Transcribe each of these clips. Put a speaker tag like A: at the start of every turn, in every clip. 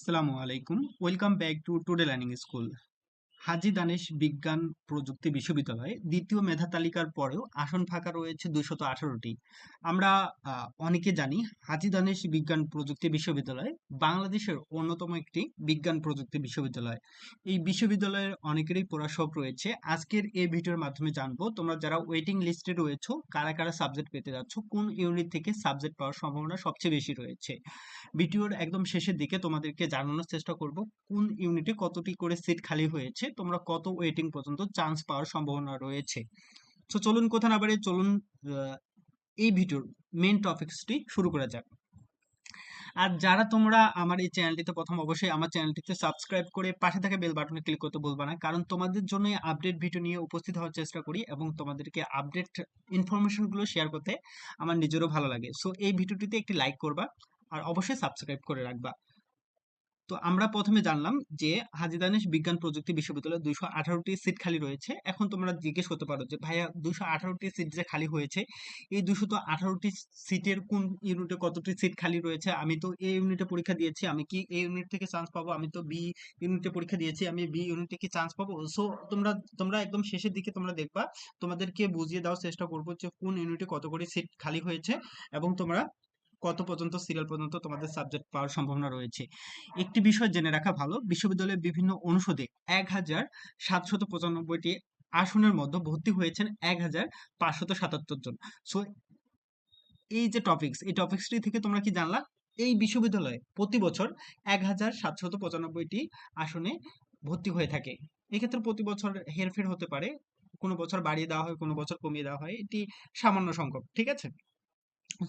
A: আসসালামু আলাইকুম welcome back to today learning school হাজি দানেশ বিজ্ঞান প্রযুক্তি বিশ্ববিদ্যালয়ে দ্বিতীয় মেধা তালিকার পরেও আসন ফাঁকা রয়েছে দুশত আঠারোটি। আমরা অনেকে জানি হাজি দানেশ বিজ্ঞান প্রযুক্তি বিশ্ববিদ্যালয় বাংলাদেশের অন্যতম একটি বিজ্ঞান প্রযুক্তি বিশ্ববিদ্যালয়। এই বিশ্ববিদ্যালয়ের অনেকেরই পড়া শখ রয়েছে। আজকের এই ভিডিওর মাধ্যমে জানব তোমরা যারা ওয়েটিং লিস্টে রয়েছো, কারা কারা সাবজেক্ট পেতে যাচ্ছ, কোন ইউনিট থেকে সাবজেক্ট পাওয়ার সম্ভাবনা সবচেয়ে বেশি রয়েছে। ভিডিওর একদম শেষের দিকে তোমাদেরকে জানানোর চেষ্টা করব কোন ইউনিটে কতটি করে সিট খালি হয়েছে তোমরা কত ওয়েটিং পর্যন্ত চান্স পাওয়ার সম্ভাবনা রয়েছে। তো চলুন কোথা না বাড়িয়ে চলুন এই ভিডিওর মেন টপিকসটি শুরু করা যাক। আর যারা তোমরা আমার এই চ্যানেলটিতে প্রথম, অবশ্যই আমার চ্যানেলটিতে সাবস্ক্রাইব করে পাশে থাকা বেল বাটনে ক্লিক করতে বলবা না, কারণ তোমাদের জন্য আপডেট ভিডিও নিয়ে উপস্থিত হওয়ার চেষ্টা করি এবং তোমাদেরকে আপডেট ইনফরমেশনগুলো শেয়ার করতে আমার নিজেরও ভালো লাগে। সো এই ভিডিওটিতে একটি লাইক করবা আর অবশ্যই সাবস্ক্রাইব করে রাখবা। তো আমরা প্রথমে জানলাম যে হাজী দানেশ বিজ্ঞান প্রযুক্তি বিশ্ববিদ্যালয়ে দুইশো আঠারোটি সিট খালি রয়েছে। এখন তোমরা জিজ্ঞেস করতে পারো যে, ভাইয়া, দুইশো আঠারোটি সিট যে খালি হয়েছে, এই দুশো আঠারোটি সিটের কোন ইউনিটে কতটি সিট খালি রয়েছে? আমি তো এই ইউনিটে পরীক্ষা দিয়েছি, আমি কি এই ইউনিট থেকে চান্স পাবো? আমি তো বি ইউনিটে পরীক্ষা দিয়েছি, আমি বি ইউনিটে কি চান্স পাবো? সো তোমরা তোমরা একদম শেষের দিকে তোমরা দেখবা। তোমাদেরকে বুঝিয়ে দেওয়ার চেষ্টা করব যে কোন ইউনিটে কত করে সিট খালি হয়েছে এবং তোমরা কত পর্যন্ত সিরিয়াল পর্যন্ত তোমাদের সাবজেক্ট পাওয়ার সম্ভাবনা রয়েছে। একটি বিষয় জেনে রাখা ভালো, বিশ্ববিদ্যালয়ের বিভিন্ন অনুষদে এক হাজার সাতশত পঁচানব্বইটি আসনের মধ্যে ভর্তি হয়েছেন এক হাজার পাঁচশত সাতাত্তর জন। সো এই যে টপিকস এই টপিকসটি থেকে তোমরা কি জানলা? এই বিশ্ববিদ্যালয়ে প্রতি বছর এক হাজার সাতশত পঁচানব্বইটি আসনে ভর্তি হয়ে থাকে। এক্ষেত্রে প্রতি বছর হেরফের হতে পারে, কোনো বছর বাড়িয়ে দেওয়া হয়, কোনো বছর কমিয়ে দেওয়া হয়, এটি সামান্য সংখ্যক, ঠিক আছে?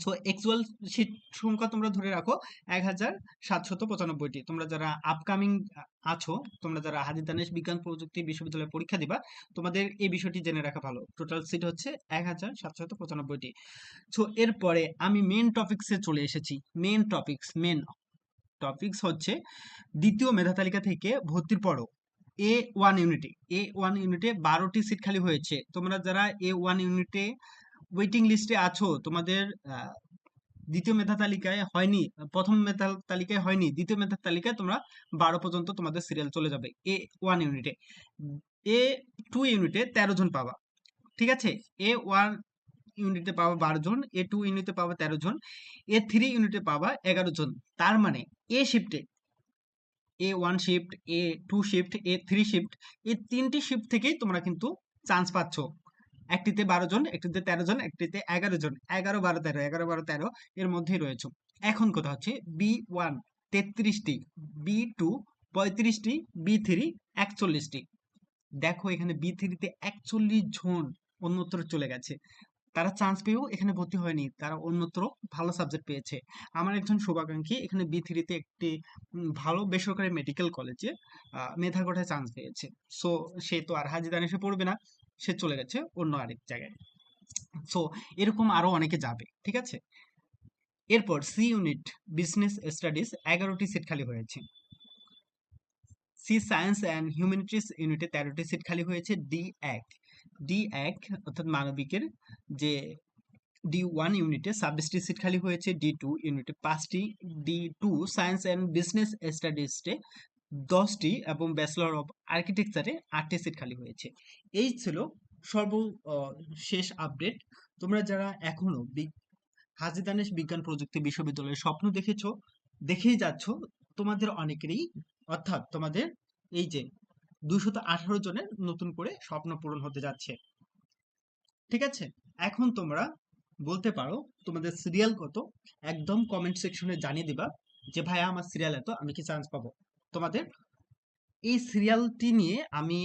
A: সো অ্যাকচুয়াল সিট সংখ্যা তোমরা ধরে রাখো এক হাজার সাতশত পঁচানব্বইটি। তোমরা যারা আপকামিং আছো, তোমরা যারা হাজির দানেশ, বিজ্ঞান, প্রযুক্তি, বিশ্ববিদ্যালয়ে পরীক্ষা দিবা, তোমাদের এই বিষয়টি জেনে রাখা ভালো। টোটাল সিট হচ্ছে এক হাজার সাতশত পঁচানব্বইটি। সো এরপরে আমি মেন টপিক্সে চলে এসেছি। মেন টপিক্স মেন টপিক্স হচ্ছে দ্বিতীয় মেধা তালিকা থেকে ভর্তির পরও এ ওয়ান ইউনিটে এ। ওয়ান ইউনিটে বারোটি সিট খালি হয়েছে। তোমরা যারা এ ওয়ান ইউনিটে ওয়েটিং লিস্টে আছো, তোমাদের দ্বিতীয় মেধা তালিকায় হয়নি, প্রথম মেধা তালিকায় হয়নি, দ্বিতীয় মেধা তালিকায় তোমরা বারো পর্যন্ত তোমাদের সিরিয়াল চলে যাবে এ ওয়ান ইউনিটে এ। টু ইউনিটে তেরো জন পাবা, ঠিক আছে? এ ওয়ান ইউনিটে পাবা বারো জন এ টু ইউনিটে পাবা তেরো জন এ থ্রি ইউনিটে পাবা এগারো জন। তার মানে এ শিফটে A one shift A two shift A three shift এই তিনটি শিফট থেকেই তোমরা কিন্তু চান্স পাচ্ছ। একটিতে বারো জন, একটিতে তেরো জন, একটিতে এগারো জন। এগারো, বারো, তেরো, এগারো, বারো, তেরো এর মধ্যেই রয়েছে। এখন কথা হচ্ছে বি ওয়ান, তেত্রিশটি, বি টু, পঁয়ত্রিশটি, বি থ্রি, একচল্লিশটি। দেখো এখানে বি থ্রিতে একচল্লিশ জন অন্যত্র চলে গেছে। তারা চান্স পেয়েও এখানে ভর্তি হয়নি। তারা অন্যত্র ভালো সাবজেক্ট পেয়েছে। আমার একজন শুভাকাঙ্ক্ষী এখানে বি থ্রিতে একটি ভালো বেসরকারি মেডিকেল কলেজে মেধাগোঠায় চান্স পেয়েছে। সো সে তো আর হাজিদান এসে পড়বে না। সে চলে গেছে অন্য আরেক জায়গায়। সো এরকম আরও অনেকে যাবে, ঠিক আছে? এরপর সি ইউনিট বিজনেস স্টাডিজ এগারোটি সিট খালি হয়েছে। সি সায়েন্স অ্যান্ড হিউম্যানিটিস ইউনিটে তেরোটি সিট খালি হয়েছে ডি এক। ডি এক অর্থাৎ মানবিকের যে ডি ওয়ান ইউনিটে ছাব্বিশটি সিট খালি হয়েছে ডি টু ইউনিটে পাঁচটি D two science and business স্টাডিজে দশটি এবং ব্যাচেলর অফ আর্কিটেকচারে আটটি সিট খালি হয়েছে। এই ছিল সর্ব শেষ আপডেট তোমরা যারা এখনও হাজী দানেশ বিজ্ঞান প্রযুক্তি বিশ্ববিদ্যালয়ের স্বপ্ন দেখেছ, দেখেই যাচ্ছ, তোমাদের অনেকেরই, অর্থাৎ তোমাদের এই যে দুশত আঠারো জনের নতুন করে স্বপ্ন পূরণ হতে যাচ্ছে। ঠিক আছে? এখন তোমরা বলতে পারো, তোমাদের সিরিয়াল কত, একদম কমেন্ট সেকশনে জানিয়ে দিবা যে, ভাইয়া, আমার সিরিয়াল এত, আমি কি চান্স পাবো? তোমাদের এই সিরিয়ালটি নিয়ে আমি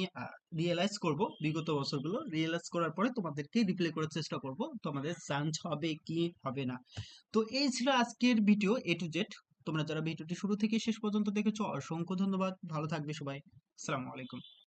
A: রিয়েলাইজ করব, বিগত বছরগুলো রিয়েলাইজ করার পরে তোমাদেরকে রিপ্লে করার চেষ্টা করব। তোমাদের চান্স হবে কি হবে না। তো এই ছিল আজকের ভিডিও এ টু জেড তোমরা যারা ভিডিওটি শুরু থেকে শেষ পর্যন্ত দেখেছ, অসংখ্য ধন্যবাদ। ভালো থাকবে সবাই। আসসালামু আলাইকুম।